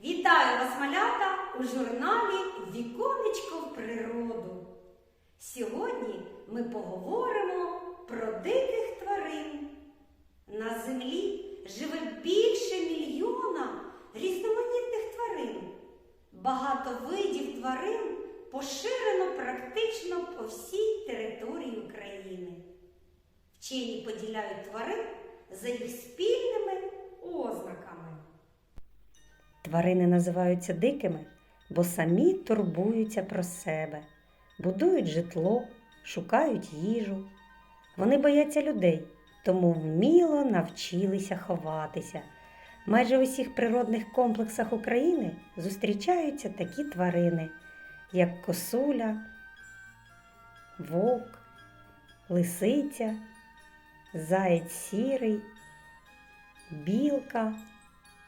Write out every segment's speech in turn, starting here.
Вітаю вас, малята, у журналі Віконечко в природу. Сьогодні ми поговоримо про диких тварин. На землі живе більше мільйона різноманітних тварин. Багато видів тварин поширено практично по всій території України. Вчені поділяють тварин за їх спільними Тварини називаються дикими, бо самі турбуються про себе, будують житло, шукають їжу. Вони бояться людей, тому вміло навчилися ховатися. Майже в усіх природних комплексах України зустрічаються такі тварини, як косуля, вовк, лисиця, заєць сірий, білка,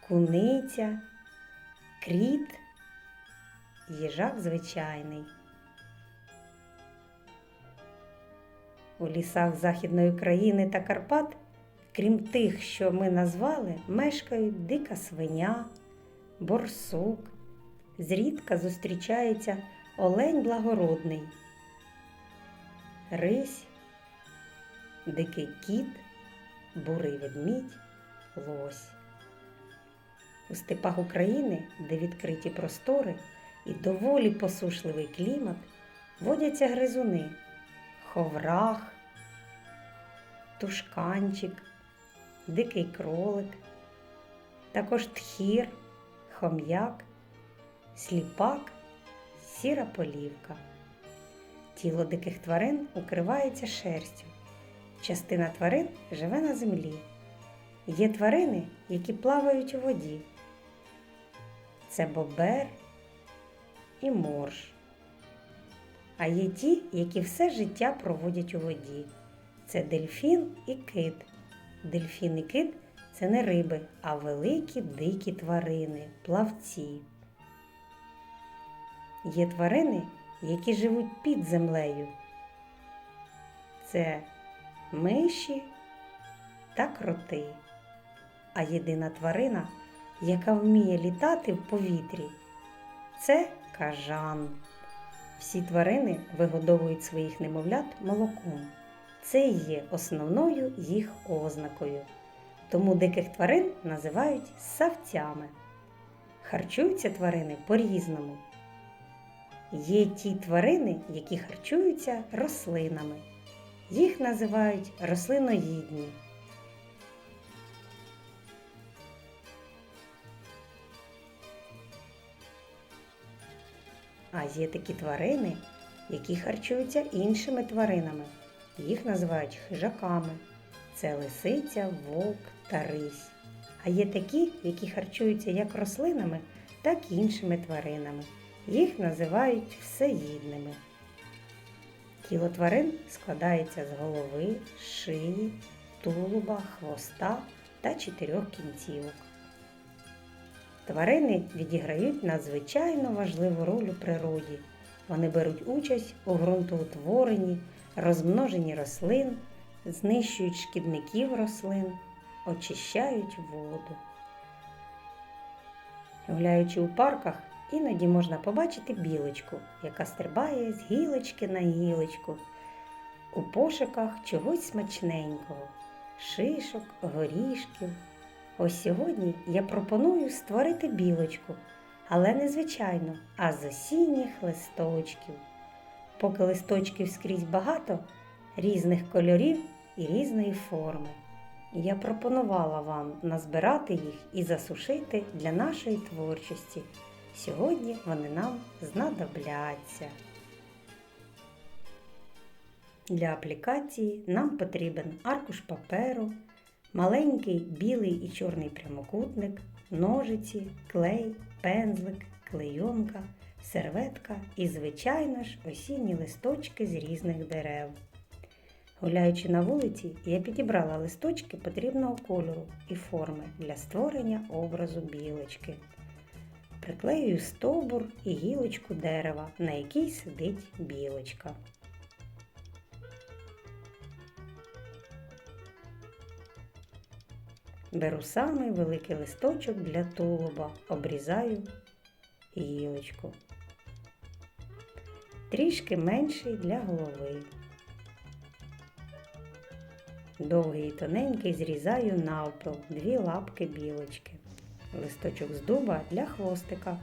куниця кріт, їжак звичайний. У лісах Західної країни та Карпат, крім тих, що ми назвали, мешкають дика свиня, борсук, зрідка зустрічається олень благородний, рись, дикий кіт, бурий ведмідь, лось. У степах України, де відкриті простори і доволі посушливий клімат, водяться гризуни, ховрах, тушканчик, дикий кролик, також тхір, хом'як, сліпак, сіра полівка. Тіло диких тварин укривається шерстю. Частина тварин живе на землі. Є тварини, які плавають у воді. Це бобер і морж. А є ті, які все життя проводять у воді. Це дельфін і кит. Дельфін і кит це не риби, а великі дикі тварини, плавці. Є тварини, які живуть під землею. Це миші та кроти. А єдина тварина, яка вміє літати в повітрі, це кажан. Всі тварини вигодовують своїх немовлят молоком. Це є основною їх ознакою. Тому диких тварин називають савцями. Харчуються тварини по-різному. Є ті тварини, які харчуються рослинами. Їх називають рослиноїдні. А є такі тварини, які харчуються іншими тваринами. Їх називають хижаками. Це лисиця, вовк та рись. А є такі, які харчуються як рослинами, так і іншими тваринами. Їх називають всеїдними. Тіло тварин складається з голови, шиї, тулуба, хвоста та чотирьох кінцівок. Тварини відіграють надзвичайно важливу роль у природі. Вони беруть участь у ґрунтоутворенні, розмноженні рослин, знищують шкідників рослин, очищають воду. Гуляючи у парках, іноді можна побачити білочку, яка стрибає з гілочки на гілочку у пошуках чогось смачненького, шишок, горішків. Ось сьогодні я пропоную створити білочку, але не звичайно, а з осінніх листочків. Поки листочків скрізь багато різних кольорів і різної форми. Я пропонувала вам назбирати їх і засушити для нашої творчості. Сьогодні вони нам знадобляться. Для аплікації нам потрібен аркуш паперу, маленький білий і чорний прямокутник, ножиці, клей, пензлик, клейонка, серветка і, звичайно ж, осінні листочки з різних дерев. Гуляючи на вулиці, я підібрала листочки потрібного кольору і форми для створення образу білочки. Приклеюю стовбур і гілочку дерева, на якій сидить білочка. Беру самий великий листочок для тулуба, обрізаю гілочку. Трішки менший для голови. Довгий і тоненький зрізаю навпіл дві лапки білочки. Листочок з дуба для хвостика.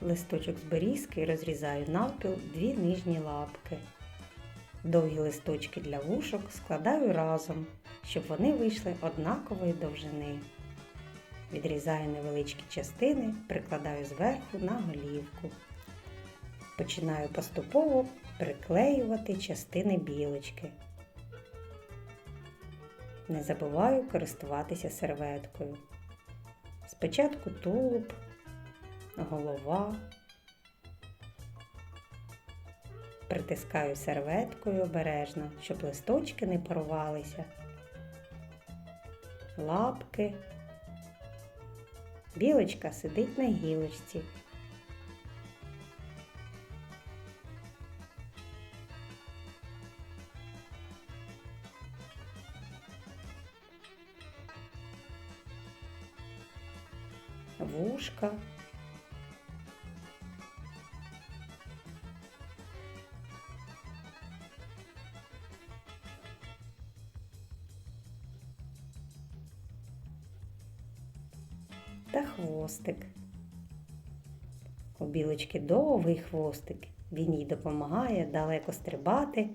Листочок з берізки розрізаю навпіл дві нижні лапки. Довгі листочки для вушок складаю разом, щоб вони вийшли однакової довжини. Відрізаю невеличкі частини, прикладаю зверху на голівку. Починаю поступово приклеювати частини білочки. Не забуваю користуватися серветкою. Спочатку тулуб, голова. Притискаю серветкою обережно, щоб листочки не порвалися. Лапки. Білочка сидить на гілочці. Вушка. Та хвостик. У білочки довгий хвостик. Він їй допомагає далеко стрибати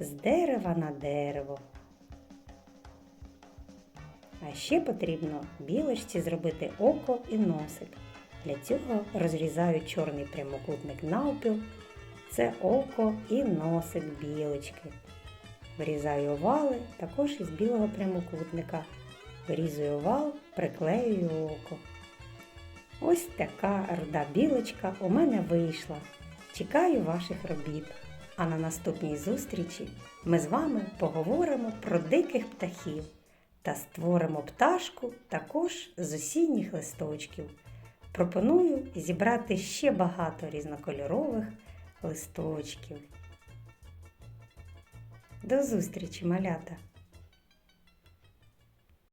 з дерева на дерево. А ще потрібно білочці зробити око і носик. Для цього розрізаю чорний прямокутник навпіл. Це око і носик білочки. Вирізаю овали також із білого прямокутника. Вирізую овал, приклеюю око. Ось така руда білочка у мене вийшла. Чекаю ваших робіт. А на наступній зустрічі ми з вами поговоримо про диких птахів та створимо пташку також з осінніх листочків. Пропоную зібрати ще багато різнокольорових листочків. До зустрічі, малята!